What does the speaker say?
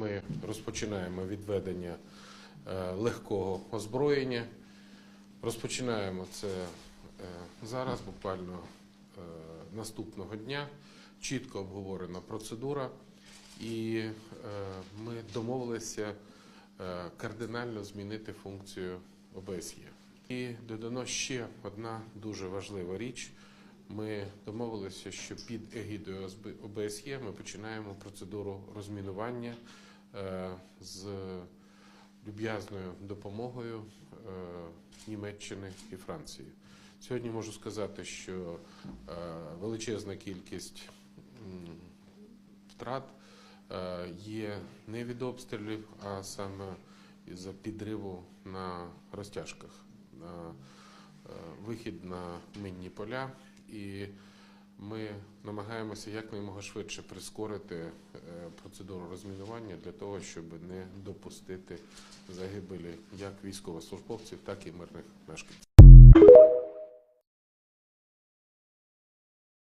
Ми розпочинаємо відведення е, легкого озброєння. Розпочинаємо це е, зараз, буквально е, наступного дня. Чітко обговорена процедура, і ми домовилися кардинально змінити функцію ОБСЄ. І додано ще одна дуже важлива річ. Ми домовилися, що під егідою ОБСЄ ми починаємо процедуру розмінування з люб'язною допомогою е, Німеччини і Франції. Сьогодні можу сказати, що е, величезна кількість втрат е, є не від обстрілів, а саме із-за підриву на розтяжках, на е, вихід на минні поля. І ми намагаємося якомога швидше прискорити е, процедуру розмінування для того, щоб не допустити загибелі як військовослужбовців, так і мирних мешканців.